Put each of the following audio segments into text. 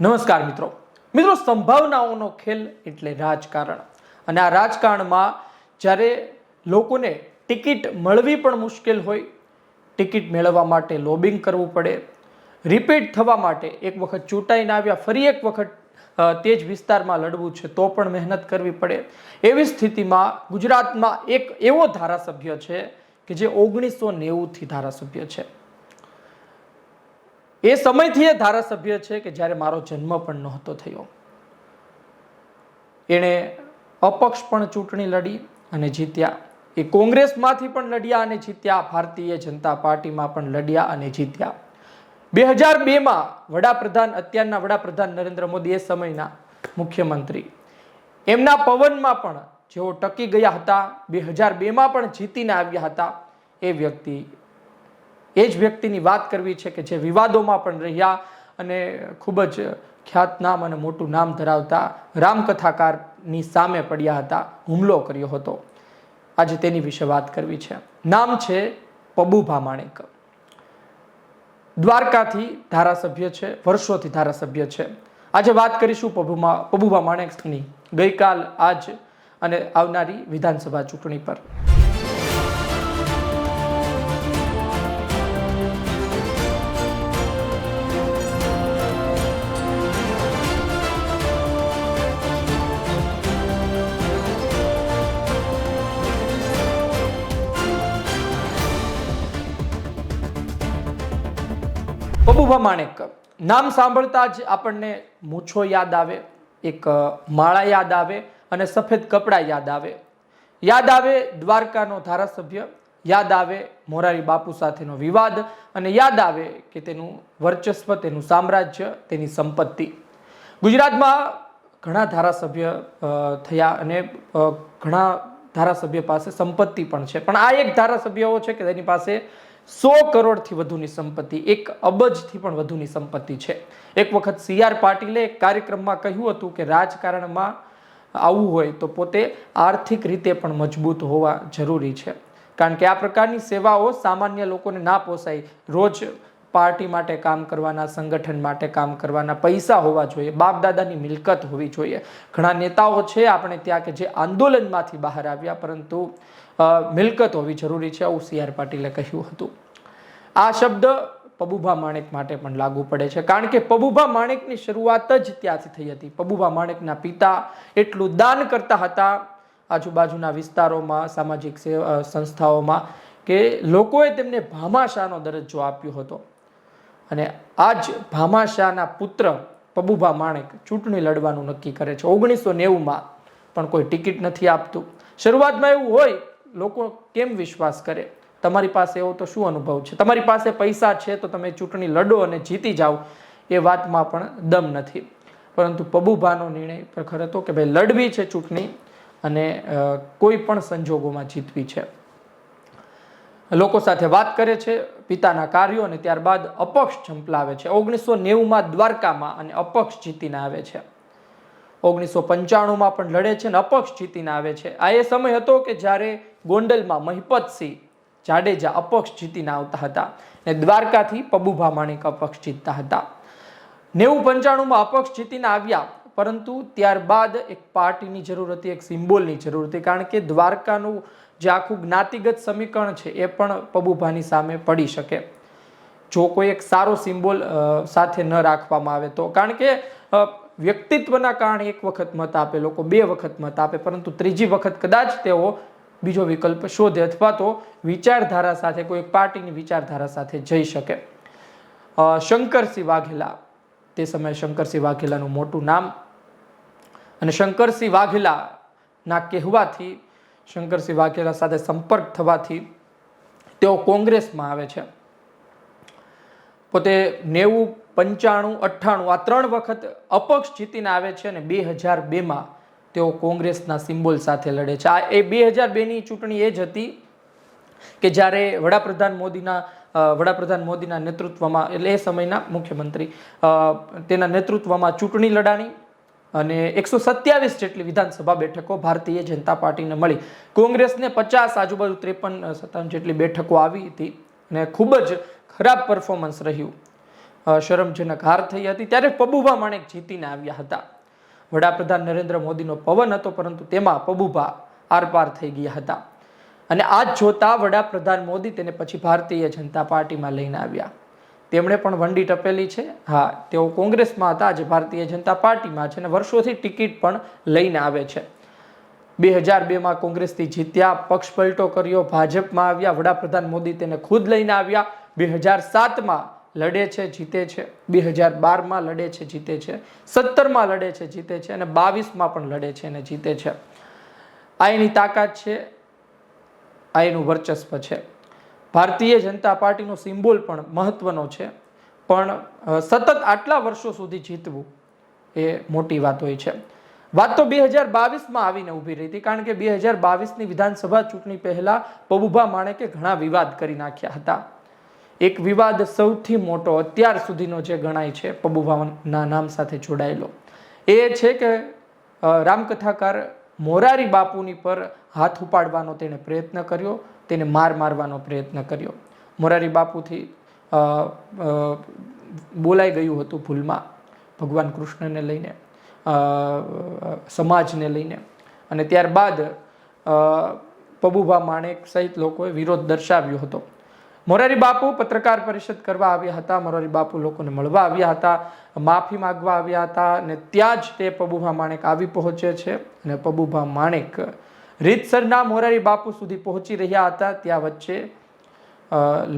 નમસ્કાર મિત્રો. મિત્રો, સંભાવનાઓનો ખેલ એટલે રાજકારણ. અને આ રાજકારણમાં જ્યારે લોકોને ટિકિટ મળવી પણ મુશ્કેલ હોય, ટિકિટ મેળવવા માટે લોબિંગ કરવું પડે, રિપીટ થવા માટે એક વખત ચૂંટાઈને આવ્યા, ફરી એક વખત તે જ વિસ્તારમાં લડવું છે, તો પણ મહેનત કરવી પડે. એવી સ્થિતિમાં ગુજરાતમાં એક એવો ધારાસભ્ય છે કે જે ઓગણીસો નેવુંથી ધારાસભ્ય છે. એ સમયથી એ ધારાસભ્ય છે કે જ્યારે મારો જન્મ પણ નહોતો થયો. એણે અપક્ષ પણ ચૂંટણી લડી અને જીત્યા. એ કોંગ્રેસમાંથી પણ લડ્યા અને જીત્યા. ભારતીય જનતા પાર્ટીમાં પણ લડ્યા અને જીત્યા. બે હજાર બેમાં વડાપ્રધાન, અત્યારના વડાપ્રધાન નરેન્દ્ર મોદી એ સમયના મુખ્યમંત્રી. એમના પવનમાં પણ જેઓ ટકી ગયા હતા બે હજાર બેમાં પણ જીતીને આવ્યા હતા, એ વ્યક્તિ એ જ વ્યક્તિની વાત કરવી છે કે જે વિવાદોમાં પણ રહ્યા અને ખૂબ જ ખ્યાતનામ અને મોટું નામ ધરાવતા રામકથાકારની સામે પડ્યા હતા, હુમલો કર્યો હતો. આજે તેની વિશે વાત કરવી છે. નામ છે પબુભા માણેક દ્વારકાથી ધારાસભ્ય છે, વર્ષોથી ધારાસભ્ય છે. આજે વાત કરીશું પબુમા પબુભા માણેકની ગઈકાલ આજ અને આવનારી વિધાનસભા ચૂંટણી પર. માણેક. નામ સાંભળતા જ આપણને મૂછો યાદ આવે, એક માળા યાદ આવે અને સફેદ કપડાં યાદ આવે. યાદ આવે દ્વારકાનો ધારાસભ્ય, યાદ આવે મોરારી બાપુ સાથેનો વિવાદ અને યાદ આવે કે તેનું વર્ચસ્વ, તેનું સામ્રાજ્ય, તેની સંપત્તિ. ગુજરાતમાં ઘણા ધારાસભ્ય થયા અને ઘણા ધારાસભ્ય પાસે સંપત્તિ પણ છે. પણ આ એક ધારાસભ્યો છે કે તેની પાસે સો કરોડથી વધુની સંપત્તિ, એક અબજથી પણ વધુની સંપત્તિ છે. એક વખત સી આર પાટીલે એક કાર્યક્રમમાં કહ્યું હતું કે રાજકારણમાં આવવું હોય તો પોતે આર્થિક રીતે પણ મજબૂત હોવા જરૂરી છે. કારણ કે આ પ્રકારની સેવાઓ સામાન્ય લોકોને ના પોસાય. રોજ પાર્ટી માટે કામ કરવાના, સંગઠન માટે કામ કરવાના પૈસા હોવા જોઈએ બાપ દાદાની મિલકત હોવી જોઈએ. ઘણા નેતાઓ છે આપણે ત્યાં કે જે આંદોલનમાંથી બહાર આવ્યા, પરંતુ મિલકત હોવી જરૂરી છે, આવું સી આર પાટીલે કહ્યું હતું. આ શબ્દ પબુભા માણેક માટે પણ લાગુ પડે છે, કારણ કે પબુભા માણેકની શરૂઆત જ ત્યાંથી થઈ હતી. પબુભા માણેકના પિતા એટલું દાન કરતા હતા આજુબાજુના વિસ્તારોમાં, સામાજિક સંસ્થાઓમાં કે લોકોએ તેમને ભામાશાહનો દરજ્જો આપ્યો હતો. અને આ જ ભામાશાહના પુત્ર પબુભા માણેક ચૂંટણી લડવાનું નક્કી કરે છે. ઓગણીસો નેવુંમાં પણ કોઈ ટિકિટ નથી આપતું. શરૂઆતમાં એવું હોય લોકો કેમ વિશ્વાસ કરે? તમારી પાસે એવો તો શું અનુભવ છે? તમારી પાસે પૈસા છે તો તમે ચૂંટણી લડો અને જીતી જાઓ, એ વાતમાં પણ દમ નથી. પરંતુ પબુભાનો નિર્ણય પ્રખર હતો કે ભાઈ, લડવી છે ચૂંટણી અને કોઈ પણ સંજોગોમાં જીતવી છે. લોકો સાથે વાત કરે છે પિતાના કાર્યો અને ત્યારબાદ અપક્ષ ઝંપલાવે છે. ઓગણીસો નેવુંમાં દ્વારકામાં અને અપક્ષ જીતીને આવે છે. ઓગણીસો પંચાણુંમાં પણ લડે છે અને અપક્ષ જીતીને આવે છે. આ એ સમય હતો કે જ્યારે ગોંડલમાં મહિપતસિંહ જાડેજા અપક્ષ જીતીને આવતા હતા ને દ્વારકાથી પબુભા માણેક અપક્ષ જીતતા હતા. નેવું પંચાણુંમાં અપક્ષ જીતીને આવ્યા, પરંતુ ત્યારબાદ એક પાર્ટીની જરૂર હતી, એક સિમ્બોલની જરૂર હતી, કારણ કે દ્વારકાનું જે આખું જ્ઞાતિગત સમીકરણ છે એ પણ પબુભાની સામે પડી શકે. જો કોઈ એક સારો સિમ્બોલ સાથે ન રાખવામાં આવે તો. કારણ કે વ્યક્તિત્વના કારણે એક વખત મત આપે, લોકો બે વખત મત આપે, પરંતુ ત્રીજી વખત કદાચ તેઓ બીજો વિકલ્પ શોધે અથવા તો વિચારધારા સાથે, કોઈ પાર્ટીની વિચારધારા સાથે જઈ શકે. શંકરસિંહ વાઘેલા, તે સમયે શંકરસિંહ વાઘેલાનું મોટું નામ. અને શંકરસિંહ વાઘેલાના કહેવાથી, શંકરસિંહ વાઘેલા સાથે સંપર્ક થવાથી તેઓ કોંગ્રેસમાં આવે છે. પોતે નેવું પંચાણું, અઠ્ઠાણું આ ત્રણ વખત અપક્ષ જીતીને આવે છે અને બે હજાર બેમાં તેઓ કોંગ્રેસના સિમ્બોલ સાથે લડે છે. આ એ બે હજાર બેની ચૂંટણી એ જ હતી કે જ્યારે વડાપ્રધાન મોદીના વડાપ્રધાન મોદીના નેતૃત્વમાં, એટલે એ સમયના મુખ્યમંત્રી તેના નેતૃત્વમાં ચૂંટણી લડાણી અને એકસો સત્યાવીસ જેટલી વિધાનસભા બેઠકો ભારતીય જનતા પાર્ટીને મળી. કોંગ્રેસને પચાસ, આજુબાજુ ત્રેપન સત્તાવન જેટલી બેઠકો આવી હતી અને ખૂબ જ ખરાબ પરફોર્મન્સ રહ્યું. શરમજનક હાર થઈ હતી. ત્યારે પબુભા માણેક જીતીને આવ્યા હતા. વડાપ્રધાન નરેન્દ્ર મોદીનો પવન હતો, પરંતુ તેમાં પબુભા આરપાર થઈ ગયા હતા. અને આ જોતા વડાપ્રધાન મોદી તેને પછી ભારતીય જનતા પાર્ટીમાં લઈને આવ્યા. તેમણે પણ વંડી ટપેલી છે. હા, તેઓ કોંગ્રેસમાં હતા, આજે ભારતીય જનતા પાર્ટીમાં છે અને વર્ષોથી ટિકિટ પણ લઈને આવે છે. બે હજાર બેમાં કોંગ્રેસથી જીત્યા, પક્ષ પલટો કર્યો, ભાજપમાં આવ્યા, વડાપ્રધાન મોદી તેને ખુદ લઈને આવ્યા. બે હજાર સાતમાં લડે છે, જીતે છે. બે હજાર બારમાં લડે છે, જીતે છે. સત્તરમાં લડે છે, જીતે છે. અને બાવીસમાં પણ લડે છે અને જીતે છે. આ એની તાકાત છે. આ એનું વર્ચસ્વ છે. ભારતીય જનતા પાર્ટીનો સિમ્બોલ પણ મહત્વનો છે. પણ સતત આટલા વર્ષો સુધી જીતવું એ મોટી વાત હોય છે. વાત તો બે હજાર બાવીસમાં આવીને ઊભી રહી હતી, કારણ કે બે હજાર બાવીસની વિધાનસભા ચૂંટણી પહેલાં પબુભા માણેકે ઘણા વિવાદ કરી નાખ્યા હતા. એક વિવાદ સૌથી મોટો અત્યાર સુધીનો જે ગણાય છે પબુભાવનના નામ સાથે જોડાયેલો. એ છે કે રામકથાકાર મોરારી બાપુની પર હાથ ઉપાડવાનો તેણે પ્રયત્ન કર્યો, તેને માર મારવાનો પ્રયત્ન કર્યો. મોરારી બાપુથી બોલાઈ ગયું હતું ભૂલમાં, ભગવાન કૃષ્ણને લઈને સમાજને લઈને. અને ત્યારબાદ પબુભા માણેક સહિત લોકોએ વિરોધ દર્શાવ્યો હતો. મોરારી બાપુ પત્રકાર પરિષદ કરવા આવ્યા હતા, મોરારી બાપુ લોકોને મળવા આવ્યા હતા, માફી માંગવા આવ્યા હતા અને ત્યાં જ તે પબુભા માણેક આવી પહોંચે છે અને પબુભા માણેક રીતસરના મોરારી બાપુ સુધી પહોંચી રહ્યા હતા. ત્યાં વચ્ચે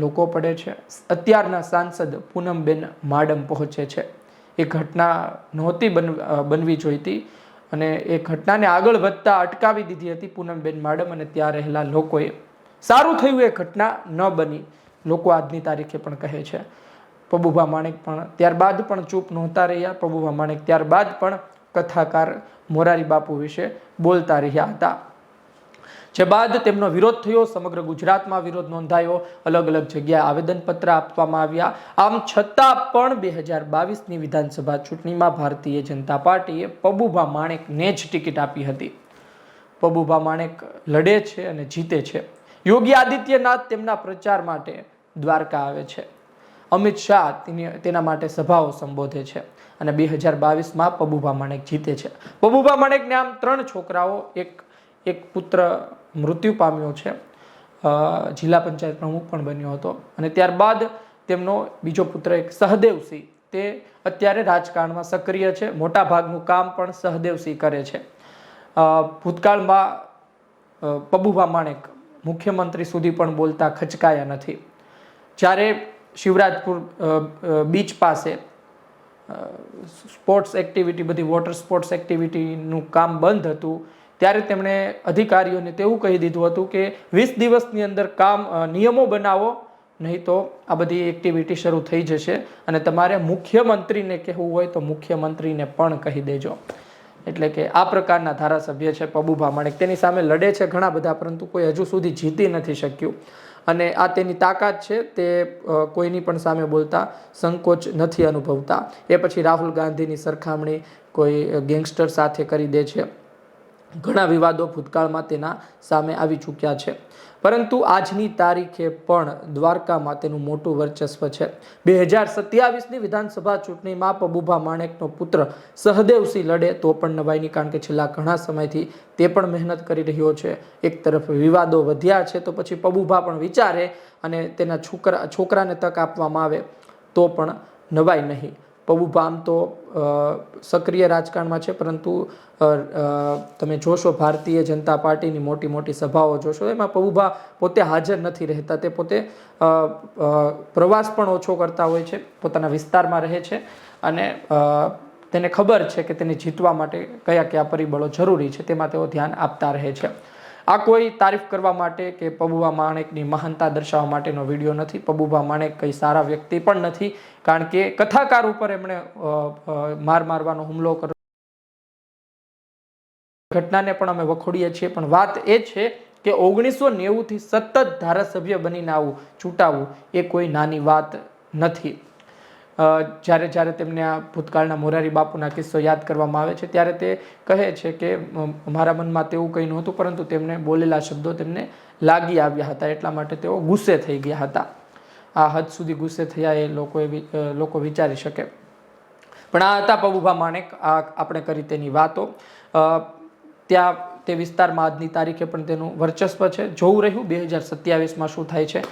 લોકો પડે છે. અત્યારના સાંસદ પૂનમબેન માડમ પહોંચે છે. એ ઘટના નહોતી બન બનવી જોઈતી અને એ ઘટનાને આગળ વધતા અટકાવી દીધી હતી પૂનમબેન માડમ અને ત્યાં રહેલા લોકોએ. સારું થયું એ ઘટના ન બની. લોકો આજની તારીખે પણ કહે છે પબુભા માણેક પણ ત્યારબાદ પણ ચૂપ નહોતા રહ્યા. પબુભા માણેક ત્યારબાદ પણ કથાકાર મોરારી બાપુ વિશે બોલતા રહ્યા હતા. જે બાદ તેમનો વિરોધ થયો, સમગ્ર ગુજરાતમાં વિરોધ નોંધાયો. અલગ અલગ જગ્યાએ આવેદનપત્ર આપવામાં આવ્યા. આમ છતાં પણ બે હજાર બાવીસની વિધાનસભા ચૂંટણીમાં ભારતીય જનતા પાર્ટીએ પબુભા માણેકને જ ટિકિટ આપી હતી. પબુભા માણેક લડે છે અને જીતે છે. યોગી આદિત્યનાથ તેમના પ્રચાર માટે દ્વારકા આવે છે. અમિત શાહ તેની- માટે સભાઓ સંબોધે છે અને બે હજાર બાવીસમાં પબુભા માણેક જીતે છે. પબુભા માણેકને આમ ત્રણ છોકરાઓ, એક એક પુત્ર મૃત્યુ પામ્યો છે. જિલ્લા પંચાયત પ્રમુખ પણ બન્યો હતો અને ત્યારબાદ તેમનો બીજો પુત્ર એક સહદેવસિંહ તે અત્યારે રાજકારણમાં સક્રિય છે, મોટા ભાગનું કામ પણ સહદેવસિંહ કરે છે. ભૂતકાળમાં પબુભા માણેક મુખ્યમંત્રી સુધી પણ બોલતા ખચકાયા નથી. જ્યારે શિવરાજપુર બીચ પાસે સ્પોર્ટ્સ એક્ટિવિટી બધી વોટર સ્પોર્ટ્સ એક્ટિવિટીનું કામ બંધ હતું, ત્યારે તેમણે અધિકારીઓને તેવું કહી દીધું હતું કે વીસ દિવસની અંદર કામ નિયમો બનાવો, નહીં તો આ બધી એક્ટિવિટી શરૂ થઈ જશે અને તમારે મુખ્યમંત્રીને કહેવું હોય તો મુખ્યમંત્રીને પણ કહી દેજો. એટલે કે આ પ્રકારના ધારાસભ્ય છે પબુભા માણેક તેની સામે લડે છે ઘણા બધા, પરંતુ કોઈ હજુ સુધી જીતી નથી શક્યું. અને આ તેની તાકાત છે, તે કોઈની પણ સામે બોલતા સંકોચ નથી અનુભવતા. એ પછી રાહુલ ગાંધીની સરખામણી કોઈ ગેંગસ્ટર સાથે કરી દે છે. ઘણા વિવાદો ભૂતકાળમાં તેના સામે આવી ચૂક્યા છે. પરંતુ આજની તારીખે પણ દ્વારકામાં તેનું મોટું વર્ચસ્વ છે. બે હજાર સત્યાવીસની વિધાનસભા ચૂંટણીમાં પબુભા માણેકનો પુત્ર સહદેવસિંહ લડે તો પણ નવાઈની, કારણ કે છેલ્લા ઘણા સમયથી તે પણ મહેનત કરી રહ્યો છે. એક તરફ વિવાદો વધ્યા છે તો પછી પબુભા પણ વિચારે અને તેના છોકરા, છોકરાને તક આપવામાં આવે તો પણ નવાઈ નહીં. પબુભા આમ તો સક્રિય રાજકારણમાં છે, પરંતુ તમે જોશો ભારતીય જનતા પાર્ટીની મોટી મોટી સભાઓ જોશો, એમાં પબુભા પોતે હાજર નથી રહેતા, તે પોતે પ્રવાસ પણ ઓછો કરતા હોય છે, પોતાના વિસ્તારમાં રહે છે અને તેને ખબર છે કે તેને જીતવા માટે કયા કયા પરિબળો જરૂરી છે, તેમાં તેઓ ધ્યાન આપતા રહે છે. આ કોઈ તારીફ કરવા માટે કે પબુભા માણેકની મહાનતા દર્શાવવા માટેનો વીડિયો નથી. પબુભા માણેક કંઈ સારા વ્યક્તિ પણ નથી, કારણ કે કથાકાર ઉપર એમણે માર મારવાનો હુમલો કર્યો. ઘટનાને પણ અમે વખોડીએ છીએ, પણ વાત એ છે કે ઓગણીસો નેવુંથી સતત ધારાસભ્ય બનીને આવું ચૂંટાવું એ કોઈ નાની વાત નથી. જ્યારે જ્યારે તેમને આ ભૂતકાળના મોરારી બાપુના કિસ્સો યાદ કરવામાં આવે છે, ત્યારે તે કહે છે કે મારા મનમાં તેવું કંઈ નહોતું, પરંતુ તેમને બોલેલા શબ્દો તેમને લાગી આવ્યા હતા, એટલા માટે તેઓ ગુસ્સે થઈ ગયા હતા. આ હદ સુધી ગુસ્સે થયા એ લોકોએ વિ- લોકો વિચારી શકે. પણ આ હતા પબુભા માણેક આ આપણે કરી તેની વાતો. ત્યાં તે વિસ્તારમાં આજની તારીખે પણ તેનું વર્ચસ્વ છે. જોવું રહ્યું, બે હજાર સત્યાવીસમાં શું થાય છે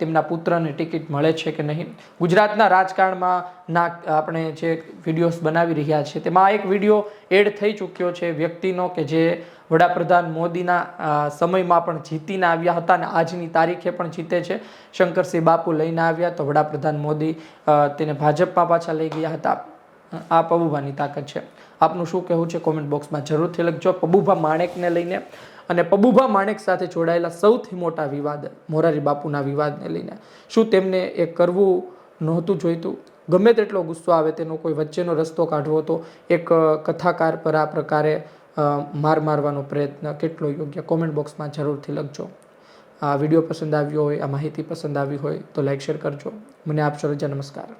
તેમના પુત્રને ટિકિટ મળે છે કે નહીં. ગુજરાતના રાજકારણમાં ના, આપણે જે વિડીયોઝ બનાવી રહ્યા છીએ, તેમાં એક વીડિયો એડ થઈ ચૂક્યો છે વ્યક્તિનો કે જે વડાપ્રધાન મોદીના સમયમાં પણ જીતીને આવ્યા હતા અને આજની તારીખે પણ જીતે છે. શંકરસિંહ બાપુ લઈને આવ્યા તો વડાપ્રધાન મોદી તેને ભાજપમાં પાછા લઈ ગયા હતા. આ પબુભાની તાકાત છે. આપનું શું કહેવું છે કોમેન્ટ બોક્સમાં જરૂરથી લખજો. પબુભા માણેકને લઈને અને પબુભા માણેક સાથે જોડાયેલા સૌથી મોટા વિવાદ, મોરારી બાપુના વિવાદને લઈને. શું તેમને એ કરવું નહોતું જોઈતું? ગમે તેટલો ગુસ્સો આવે તેનો કોઈ વચ્ચેનો રસ્તો કાઢવો હતો? એક કથાકાર પર આ પ્રકારે માર મારવાનો પ્રયત્ન કેટલો યોગ્ય? કોમેન્ટ બોક્સમાં જરૂરથી લખજો. આ વીડિયો પસંદ આવ્યો હોય, આ માહિતી પસંદ આવી હોય તો લાઇક શેર કરજો. મને આપશો રજા નમસ્કાર.